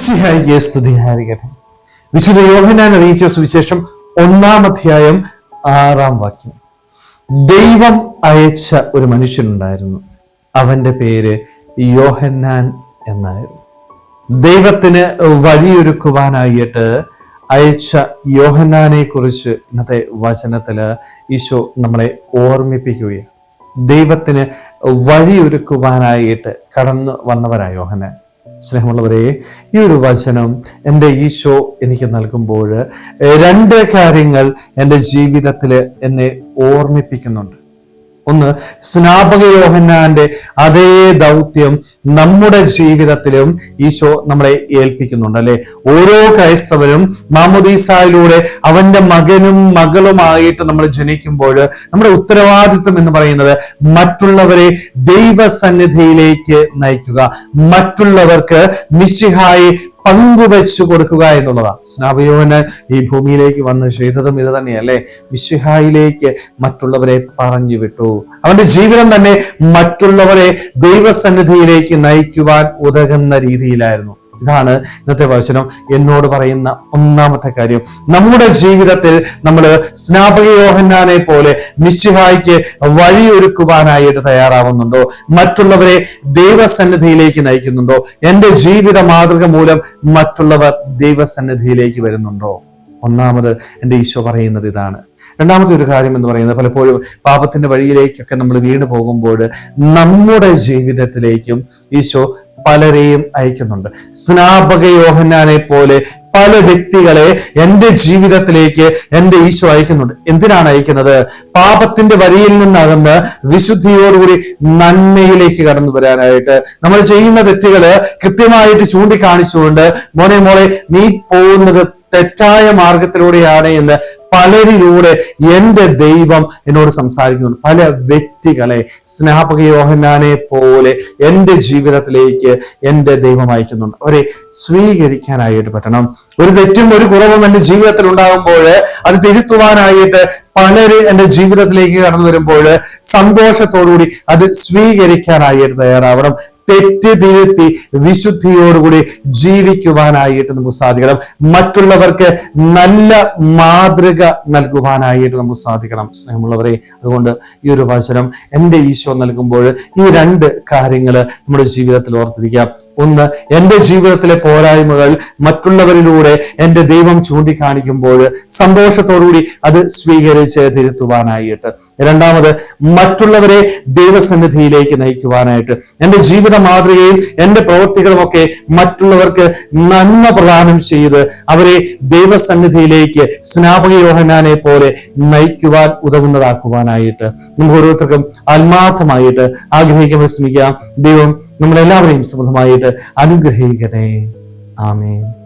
ഈശ്വംസിഹായിക്ക് സ്തുതിയായിരിക്കട്ടെ വിശുദ്ധ യോഹനാൻ അറിയിച്ച സുവിശേഷം ഒന്നാം അധ്യായം ആറാം വാക്യം. ദൈവം അയച്ച ഒരു മനുഷ്യനുണ്ടായിരുന്നു. അവന്റെ പേര് യോഹന്നാൻ എന്നായിരുന്നു. ദൈവത്തിന് വഴിയൊരുക്കുവാനായിട്ട് അയച്ച യോഹന്നാനെ കുറിച്ച് ഇന്നത്തെ വചനത്തിൽ ഈശോ നമ്മളെ ഓർമ്മിപ്പിക്കുകയാണ്. ദൈവത്തിന് വഴിയൊരുക്കുവാനായിട്ട് കടന്നു വന്നവരായ യോഹന്നാൻ. സ്നേഹമുള്ളവരെ ഈ ഒരു വചനം എന്റെ ഈശോ എനിക്ക് നൽകുമ്പോൾ രണ്ട് കാര്യങ്ങൾ എന്റെ ജീവിതത്തിൽ എന്നെ ഓർമ്മിപ്പിക്കുന്നുണ്ട്. ഒന്ന് സ്നാപക യോഹന്നാന്റെ അതേ ദൗത്യം നമ്മുടെ ജീവിതത്തിലും ഈശോ നമ്മളെ ഏൽപ്പിക്കുന്നുണ്ട് അല്ലെ? ഓരോ ക്രൈസ്തവനും മാമുദീസായിലൂടെ അവന്റെ മകനും മകളുമായിട്ട് നമ്മൾ ജനിക്കുമ്പോൾ നമ്മുടെ ഉത്തരവാദിത്വം എന്ന് പറയുന്നത് മറ്റുള്ളവരെ ദൈവസന്നിധിയിലേക്ക് നയിക്കുക. മറ്റുള്ളവർക്ക് മിശിഹായി പങ്കുവെച്ചു കൊടുക്കുക എന്നുള്ളതാണ്. സ്നാപയോന് ഈ ഭൂമിയിലേക്ക് വന്ന് ചെയ്തതും ഇത് തന്നെയല്ലേ? മിശിഹായിലേക്ക് മറ്റുള്ളവരെ പറഞ്ഞു വിട്ടു. അവന്റെ ജീവിതം തന്നെ മറ്റുള്ളവരെ ദൈവസന്നിധിയിലേക്ക് നയിക്കുവാൻ ഉതകുന്ന രീതിയിലായിരുന്നു. ഇതാണ് ഇന്നത്തെ വചനം എന്നോട് പറയുന്ന ഒന്നാമത്തെ കാര്യം നമ്മുടെ ജീവിതത്തിൽ നമ്മൾ സ്നാപക യോഹന്നാനെ പോലെ മിശിഹായിക്ക് വഴിയൊരുക്കുവാനായിട്ട് തയ്യാറാവുന്നുണ്ടോ? മറ്റുള്ളവരെ ദൈവസന്നിധിയിലേക്ക് നയിക്കുന്നുണ്ടോ? എന്റെ ജീവിത മാതൃക മൂലം മറ്റുള്ളവർ ദൈവസന്നിധിയിലേക്ക് വരുന്നുണ്ടോ? ഒന്നാമത് എന്റെ ഈശോ പറയുന്നത് ഇതാണ്. രണ്ടാമത്തെ ഒരു കാര്യം എന്ന് പറയുന്നത് പലപ്പോഴും പാപത്തിന്റെ വഴിയിലേക്കൊക്കെ നമ്മൾ വീണ് പോകുമ്പോൾ നമ്മുടെ ജീവിതത്തിലേക്കും ഈശോ പലരെയും അയക്കുന്നുണ്ട്. സ്നാപക യോഹന്നാനെ പോലെ പല വ്യക്തികളെ എന്റെ ജീവിതത്തിലേക്ക് എന്റെ ഈശോ അയക്കുന്നുണ്ട്. എന്തിനാണ് അയക്കുന്നത്? പാപത്തിന്റെ വരിയിൽ നിന്നകന്ന് വിശുദ്ധിയോടുകൂടി നന്മയിലേക്ക് കടന്നു വരാനായിട്ട്. നമ്മൾ ചെയ്യുന്ന തെറ്റുകൾ കൃത്യമായിട്ട് ചൂണ്ടിക്കാണിച്ചുകൊണ്ട് മോനെ മോളെ നീ പോകുന്നത് തെറ്റായ മാർഗത്തിലൂടെയാണ് എന്ന് പലരിലൂടെ എന്റെ ദൈവം എന്നോട് സംസാരിക്കുന്നുണ്ട്. പല വ്യക്തികളെ സ്നാപക യോഹന്നാനെ പോലെ എന്റെ ജീവിതത്തിലേക്ക് എന്റെ ദൈവം അയക്കുന്നുണ്ട്. അവരെ സ്വീകരിക്കാനായിട്ട് പറ്റണം. ഒരു തെറ്റും ഒരു കുറവും എന്റെ ജീവിതത്തിൽ ഉണ്ടാകുമ്പോൾ അത് തിരുത്തുവാനായിട്ട് പലര് എന്റെ ജീവിതത്തിലേക്ക് കടന്നു വരുമ്പോൾ സന്തോഷത്തോടുകൂടി അത് സ്വീകരിക്കാനായിട്ട് തയ്യാറാവണം. തെറ്റ് തിരുത്തി വിശുദ്ധിയോടുകൂടി ജീവിക്കുവാനായിട്ട് നമുക്ക് സാധിക്കണം. മറ്റുള്ളവർക്ക് നല്ല മാതൃക നൽകുവാനായിട്ട് നമുക്ക് സാധിക്കണം. സ്നേഹമുള്ളവരെ അതുകൊണ്ട് ഈ ഒരു വചനം എന്റെ ഈശോ നൽകുമ്പോൾ ഈ രണ്ട് കാര്യങ്ങൾ നമ്മുടെ ജീവിതത്തിൽ ഓർത്തിരിക്കാം ഒന്ന് എന്റെ ജീവിതത്തിലെ പോരായ്മകൾ മറ്റുള്ളവരിലൂടെ എന്റെ ദൈവം ചൂണ്ടിക്കാണിക്കുമ്പോൾ സന്തോഷത്തോടുകൂടി അത് സ്വീകരിച്ച് തിരുത്തുവാനായിട്ട്. രണ്ടാമത് മറ്റുള്ളവരെ ദൈവസന്നിധിയിലേക്ക് നയിക്കുവാനായിട്ട്. എന്റെ ജീവിത മാതൃകയും എന്റെ പ്രവൃത്തികളുമൊക്കെ മറ്റുള്ളവർക്ക് നന്മ പ്രദാനം ചെയ്ത് അവരെ ദൈവസന്നിധിയിലേക്ക് സ്നാപക യോഹനാനെ പോലെ നയിക്കുവാൻ ഉതകുന്നതാക്കുവാനായിട്ട്. നമുക്ക് ഓരോരുത്തർക്കും ആത്മാർത്ഥമായിട്ട് ആഗ്രഹിക്കാൻ ശ്രമിക്കാം ദൈവം നമ്മളെല്ലാവരെയും സമൃദ്ധമായിട്ട് അനുഗ്രഹിക്കട്ടെ. ആമേൻ.